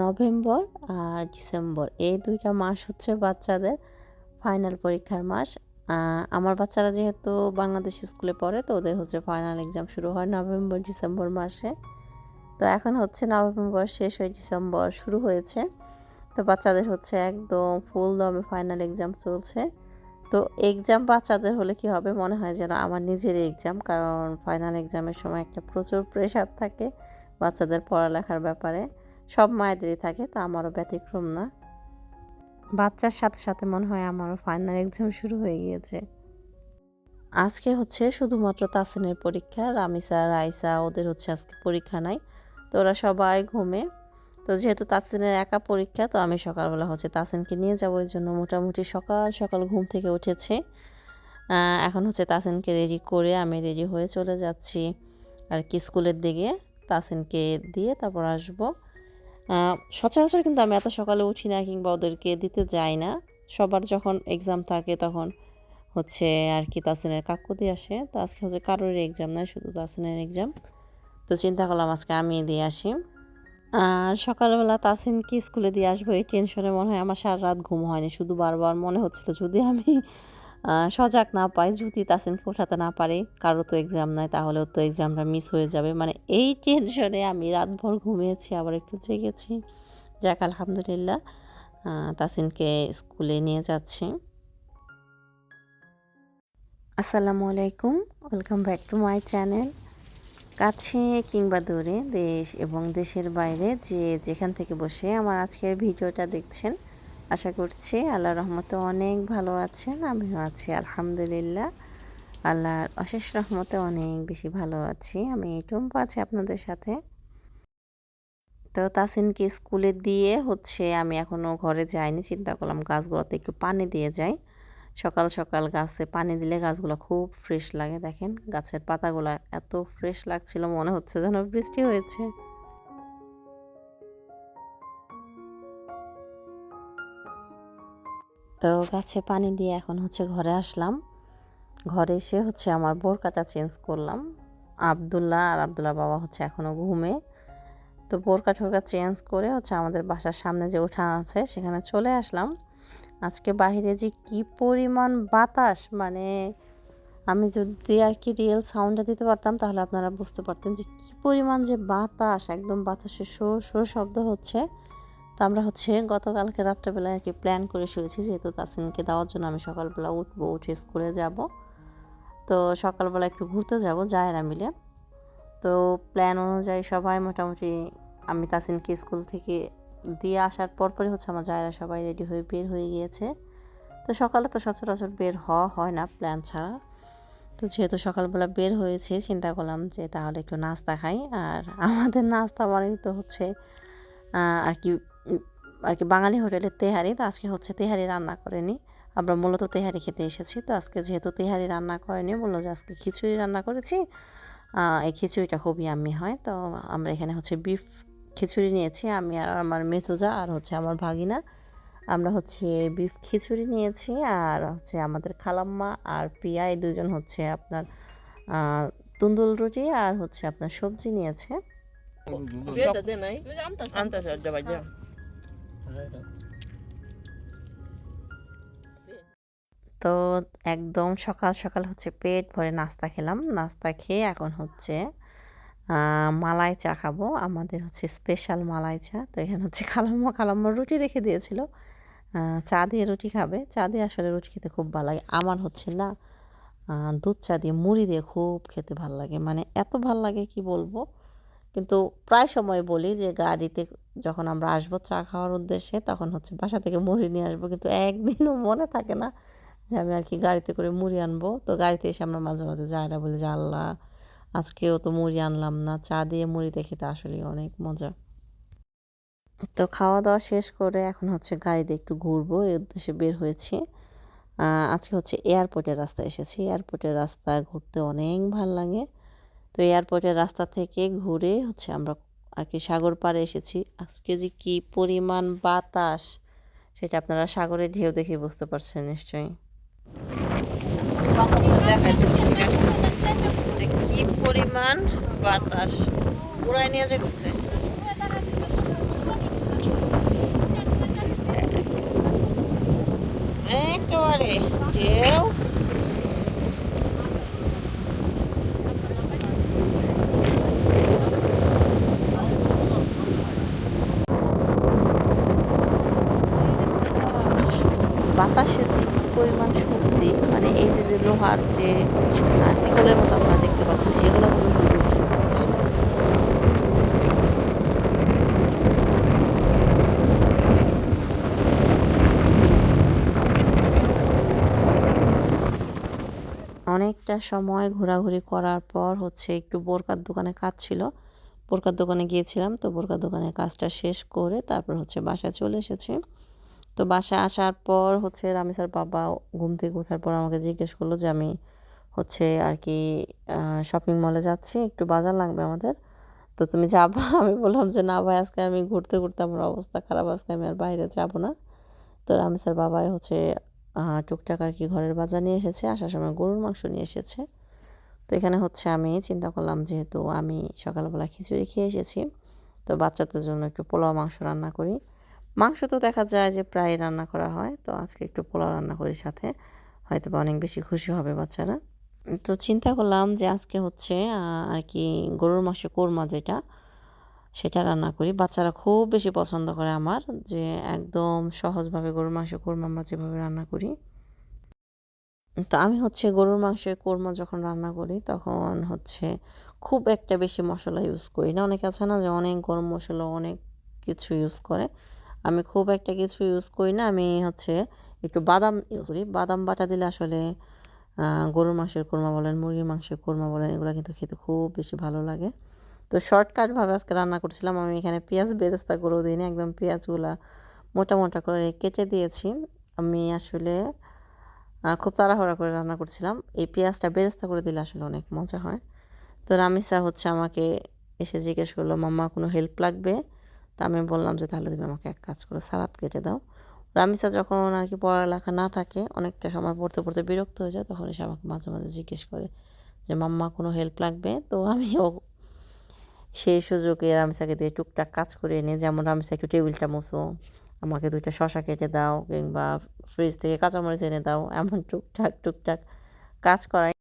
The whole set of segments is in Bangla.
নভেম্বর আর ডিসেম্বর। এই দুইটা মাস হচ্ছে বাচ্চাদের ফাইনাল পরীক্ষার মাস। আমার বাচ্চারা যেহেতু বাংলাদেশ স্কুলে পড়ে, তো ওদের হচ্ছে ফাইনাল এক্সাম শুরু হয় নভেম্বর, ডিসেম্বর মাসে। তো এখন হচ্ছে নভেম্বর শেষ হয়ে ডিসেম্বর শুরু হয়েছে। তো বাচ্চাদের হচ্ছে একদম ফুল দমে ফাইনাল এক্সাম চলছে। তো এক্সাম বাচ্চাদের হলে কি হবে? মনে হয় যেন আমার নিজের এক্সাম কারণ ফাইনাল এক্সামের সময় একটা প্রচুর প্রেশার থাকে বাচ্চাদের পড়ালেখার ব্যাপারে। সব মায়েদেরই থাকে তো আমারও ব্যতিক্রম না। বাচ্চার সাথে সাথে মনে হয় আমারও ফাইনাল এক্সাম শুরু হয়ে গিয়েছে। আজকে হচ্ছে শুধুমাত্র তাসিনের পরীক্ষা রামিসা রাইসা ওদের হচ্ছে আজকে পরীক্ষা নাই তো ওরা সবাই ঘুমে। তো যেহেতু তাসিনের একা পরীক্ষা তো আমি সকালবেলা হচ্ছে তাসিনকে নিয়ে যাব এর জন্য মোটামুটি সকাল সকাল ঘুম থেকে উঠেছে। এখন হচ্ছে তাসিনকে রেডি করে আমি রেডি হয়ে চলে যাচ্ছি। আর কি স্কুলের দিকে তাসিনকে দিয়ে তারপর আসব। সচরাচর কিন্তু আমি এত সকালে উঠি না কিংবা ওদেরকে দিতে যাই না। সবার যখন এক্সাম থাকে তখন হচ্ছে আর কি তাসিনের কাকু দিয়ে আসে। তো আজকে হচ্ছে কারোর এক্সাম না শুধু তাসিনের এক্সাম তো চিন্তা করলাম আজকে আমি দিয়ে আসি। আর সকালবেলা তাসিনকে স্কুলে দিয়ে আসব এই টেনশনে মনে হয় আমার সারা রাত ঘুম হয়নি। শুধু বারবার মনে হচ্ছিল যদি আমি সজাগ না পায়, যদি তাসিনকে ওঠাতে না পারে, কারও তো এক্সাম নাই, তাহলেও তো এক্সামটা মিস হয়ে যাবে। মানে এই টেনশনে আমি রাতভর ঘুমিয়েছি, আবার একটু জেগেছি। যাক, আলহামদুলিল্লাহ তাসিনকে স্কুলে নিয়ে যাচ্ছি। আসসালামু আলাইকুম welcome back to my channel কাছে কিংবা দূরে, দেশ এবং দেশের বাইরে যে যেখান থেকে বসে আমার আজকের ভিডিওটা দেখছেন আশা করছি আল্লাহ রহমতে অনেক ভালো আছেন, আমিও আছি আলহামদুলিল্লাহ। আল্লাহর অশেষ রহমতে অনেক বেশি ভালো আছি, আমি টুম্পা আছি আপনাদের সাথে। তো তাসিনকে স্কুলে দিয়ে হচ্ছে আমি এখনও ঘরে যাইনি, চিন্তা করলাম গাছগুলোতে একটু পানি দিয়ে যাই। সকাল সকাল গাছে পানি দিলে গাছগুলো খুব ফ্রেশ লাগে, দেখেন গাছের পাতাগুলো এত ফ্রেশ লাগছিল, মনে হচ্ছে যেন বৃষ্টি হয়েছে। তো গাছে পানি দিয়ে এখন হচ্ছে ঘরে আসলাম। ঘরে এসে হচ্ছে আমার বোরকাটা চেঞ্জ করলাম। আবদুল্লাহ আর আবদুল্লাহ বাবা হচ্ছে এখনও ঘুমে। তো বোরকা ঠোরকা চেঞ্জ করে হচ্ছে আমাদের বাসার সামনে যে উঠান আছে, সেখানে চলে আসলাম। আজকে বাইরে যে কি পরিমাণ বাতাস মানে আমি যদি আর কি রিয়েল সাউন্ডটা দিতে পারতাম, তাহলে আপনারা বুঝতে পারতেন যে কি পরিমাণ যে বাতাস, একদম বাতাসের শো শো শব্দ হচ্ছে। তো আমরা হচ্ছে গতকালকে রাত্রেবেলায় আর কি প্ল্যান করে শুয়েছি, যেহেতু তাসিনকে দেওয়ার জন্য আমি সকালবেলা উঠবো, উঠে স্কুলে যাব। তো সকালবেলা একটু ঘুরতে যাব, জায়রা মিলে। তো প্ল্যান অনুযায়ী সবাই মোটামুটি আমি তাসিনকে স্কুল থেকে দিয়ে আসার পরপরই হচ্ছে আমার জায়রা সবাই রেডি হয়ে বের হয়ে গিয়েছে। তো সকালে তো সচরাচর বের হওয়া হয় না প্ল্যান ছাড়া। তো যেহেতু সকালবেলা বের হয়েছে, চিন্তা করলাম যে তাহলে একটু নাস্তা খাই। আর আমাদের নাস্তা মানে তো হচ্ছে আর কি আর কি বাঙালি হোটেলের তেহারি তো আজকে হচ্ছে তেহারি রান্না করেনি। আমরা মূলত তেহারি খেতে এসেছি তো আজকে যেহেতু তেহারি রান্না করেনি বলল যে আজকে খিচুড়ি রান্না করেছি। এই খিচুড়িটা খুবই আমি হয় তো আমরা এখানে হচ্ছে বিফ খিচুড়ি নিয়েছি আমি আর আমার মেচোজা আর হচ্ছে আমার ভাগিনা। আমরা হচ্ছে বিফ খিচুড়ি নিয়েছি আর হচ্ছে আমাদের খালাম্মা আর প্রিয়া এই দুজন হচ্ছে আপনার তুন্দুল রুটি আর হচ্ছে আপনার সবজি নিয়েছে। তো একদম সকাল সকাল হচ্ছে পেট ভরে নাস্তা খেলাম। নাস্তা খেয়ে এখন হচ্ছে মালাই চা খাব। আমাদের হচ্ছে স্পেশাল মালাই চা। তো এখানে হচ্ছে খালাম্মা খালাম্মা রুটি রেখে দিয়েছিল। চা দিয়ে রুটি খাবে। চা দিয়ে আসলে রুটি খেতে খুব ভালো লাগে। আমার হচ্ছে না দুধ চা দিয়ে মুড়ি দিয়ে খুব খেতে ভালো লাগে। মানে এত ভালো লাগে কি বলব? কিন্তু প্রায় সময় বলি যে গাড়িতে যখন আমরা আসব চা খাওয়ার উদ্দেশ্যে, তখন হচ্ছে বাসা থেকে মুড়ি নিয়ে আসব। কিন্তু একদিনও মনে থাকে না যে আমি আর কি গাড়িতে করে মুড়ি আনব। তো গাড়িতে এসে আমরা মাঝে মাঝে যাই না বলি যে আল্লাহ, আজকেও তো মুড়ি আনলাম না। চা দিয়ে মুড়িতে খেতে আসলে অনেক মজা। তো খাওয়া দাওয়া শেষ করে এখন হচ্ছে গাড়িতে একটু ঘুরবো, এই উদ্দেশ্যে বের হয়েছি। আজকে হচ্ছে এয়ারপোর্টের রাস্তায় এসেছি। এয়ারপোর্টের রাস্তা ঘুরতে অনেক ভালো লাগে। তো এয়ারপোর্টের রাস্তা থেকে ঘুরে হচ্ছে আমরা আর কি সাগর পাড়ে এসেছি। আজকে যে কি পরিমাণ বাতাস, সেটা আপনারা সাগরে ঢেউ দেখে বুঝতে পারছেন নিশ্চয়ই। কি পরিমাণ বাতাস, উড়াই নিয়ে যেতেছে একেবারে ঢেউ। লোহার যে শিকলের মতো আপনারা দেখতে পাচ্ছেন, এগুলো অনেকটা সময় ঘোরাঘুরি করার পর হচ্ছে একটু বোরকার দোকানে কাজ ছিল। বোরকার দোকানে গিয়েছিলাম, তো বোরকার দোকানে কাজটা শেষ করে তারপর হচ্ছে বাসায় চলে এসেছি। তো বাসায় আসার পর হচ্ছে রামিসার বাবা ঘুম থেকে ওঠার পর আমাকে জিজ্ঞেস করল যে আমি হচ্ছে আর কি শপিং মলে যাচ্ছি, একটু বাজার লাগবে আমাদের। তো তুমি যাবা? আমি বললাম যে না ভাই, আজকে আমি ঘুরতে ঘুরতে আমার অবস্থা খারাপ, আজকে আমি আর বাইরে যাব না। তো রামিসার বাবাই হচ্ছে টুকটাক আর কি ঘরের বাজার নিয়ে এসেছে, আসার সময় গরুর মাংস নিয়ে এসেছে। তো এখানে হচ্ছে আমি চিন্তা করলাম যেহেতু আমি সকালবেলা খিচুড়ি খেয়ে এসেছি, তো বাচ্চাদের জন্য একটু পোলাও মাংস রান্না করি। মাংস তো দেখা যায় যে প্রায় রান্না করা হয়, তো আজকে একটু পোলাও রান্না করি সাথে। হয়তো বা অনেক বেশি খুশি হবে বাচ্চারা। তো চিন্তা করলাম যে আজকে হচ্ছে আর কি গরুর মাংস কোরমা যেটা, সেটা রান্না করি। বাচ্চারা খুব বেশি পছন্দ করে আমার যে একদম সহজভাবে গরুর মাংস কোরমা আমরা যেভাবে রান্না করি। তো আমি হচ্ছে গরুর মাংসের কোরমা যখন রান্না করি, তখন হচ্ছে খুব একটা বেশি মশলা ইউজ করি না। অনেকে আছে না যে অনেক গরম মশলা অনেক কিছু ইউজ করে। আমি খুব একটা কিছু ইউজ করি না। আমি হচ্ছে একটু বাদাম ইউজ করি। বাদাম বাটা দিলে আসলে গরুর মাংসের কোরমা বলেন, মুরগির মাংসের কোরমা বলেন, এগুলো কিন্তু খেতে খুব বেশি ভালো লাগে। তো শর্টকাটভাবে আজকে রান্না করছিলাম। আমি এখানে পেঁয়াজ বেরেস্তা করেও দিইনি। একদম পেঁয়াজগুলা মোটা মোটা করে কেটে দিয়েছি। আমি আসলে খুব তাড়াহুড়া করে রান্না করছিলাম। এই পেঁয়াজটা বেরেস্তা করে দিলে আসলে অনেক মজা হয়। তো রামিসা হচ্ছে আমাকে এসে জিজ্ঞেস করল, মাম্মা, কোনো হেল্প লাগবে? তা আমি বললাম যে, তাহলে তুমি আমাকে এক কাজ করো, সালাদ কেটে দাও। রামিসা যখন আর কি পড়ালেখা না থাকে, অনেকটা সময় পড়তে পড়তে বিরক্ত হয়ে যায়, তখন এসে আমাকে মাঝে মাঝে জিজ্ঞেস করে যে, মাম্মা কোনো হেল্প লাগবে? তো আমি আমিও সেই সুযোগে রামিসাকে দিয়ে টুকটাক কাজ করে এনে যেমন, রামিসা, একটু টেবিলটা মুছো, আমাকে দুইটা শশা কেটে দাও কিংবা ফ্রিজ থেকে কাঁচামরিচ এনে দাও। এমন টুকটাক টুকটাক কাজ করাই।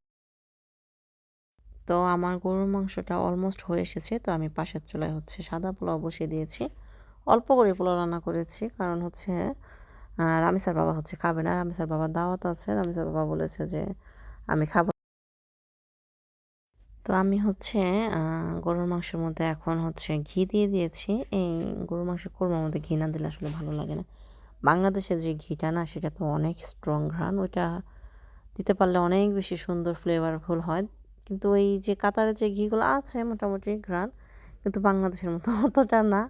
তো আমার গরুর মাংসটা অলমোস্ট হয়ে এসেছে। তো আমি পাশের চুলায় হচ্ছে সাদা পোলাও বসিয়ে দিয়েছি। অল্প করে পোলাও রান্না করেছি। কারণ হচ্ছে রামিসার বাবা হচ্ছে খাবে না। রামিসার বাবার দাওয়াত আছে। রামিসার বাবা বলেছে যে, আমি খাব তো আমি হচ্ছে গরুর মাংসের মধ্যে এখন হচ্ছে ঘি দিয়ে দিয়েছি। এই গরুর মাংসের কোরমার মধ্যে ঘি না দিলে আসলে ভালো লাগে না। বাংলাদেশে যে ঘিটা না, সেটা তো অনেক স্ট্রং ঘ্রাণ। ওইটা দিতে পারলে অনেক বেশি সুন্দর ফ্লেভারফুল হয়। কিন্তু ওই যে কাতারে যে ঘিগুলো আছে মোটামুটি ঘ্রাণ, কিন্তু বাংলাদেশের মতো অতটা না।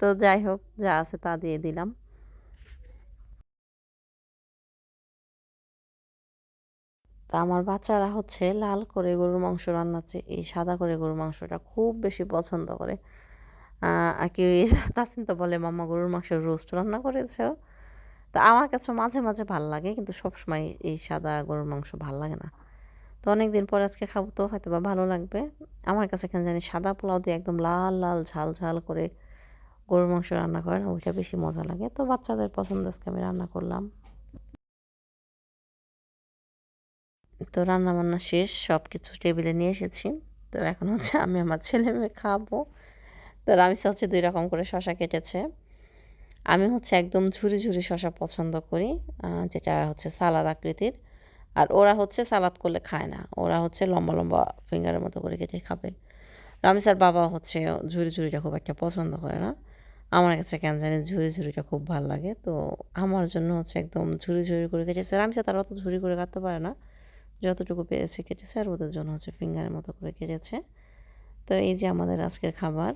তো যাই হোক, যা আছে তা দিয়ে দিলাম। তা আমার বাচ্চারা হচ্ছে লাল করে গরুর মাংস রান্নার চেয়ে এই সাদা করে গরুর মাংসটা খুব বেশি পছন্দ করে। আর কি তাসিন তো বলে, মাম্মা, গরুর মাংসের রোস্ট রান্না করেছে? তা আমার কাছে মাঝে মাঝে ভালো লাগে, কিন্তু সবসময় এই সাদা গরুর মাংস ভালো লাগে না। তো অনেক দিন পর আজকে খাব তো হয়তো বা ভালো লাগবে। আমার কাছে কেন জানি সাদা পোলাও দিয়ে একদম লাল লাল, ঝাল ঝাল করে গরুর মাংস রান্না করেন, ওইটা বেশি মজা লাগে। তো বাচ্চাদের পছন্দ, আজকে আমি রান্না করলাম। তো রান্না বান্না শেষ সব কিছু টেবিলে নিয়ে এসেছি। তো এখন হচ্ছে আমি আমার ছেলে মেয়ে খাব। তো আমি হচ্ছে দুই রকম করে শশা কেটেছে। আমি হচ্ছে একদম ঝুরি ঝুরি শশা পছন্দ করি যেটা হচ্ছে সালাদ আকৃতির। আর ওরা হচ্ছে সালাদ করলে খায় না। ওরা হচ্ছে লম্বা লম্বা ফিঙ্গারের মতো করে কেটে খাবে। রামিসার বাবা হচ্ছে ঝুড়ি ঝুরিটা খুব একটা পছন্দ করে না। আমার কাছে কেন জানি ঝুরি ঝুরিটা খুব ভালো লাগে। তো আমার জন্য হচ্ছে একদম ঝুড়ি ঝুরি করে কেটেছে। রামিসা তার অত ঝুড়ি করে কাটতে পারে না। যতটুকু পেরেছে কেটেছে আর ওদের জন্য হচ্ছে ফিঙ্গারের মতো করে কেটেছে। তো এই যে আমাদের আজকের খাবার।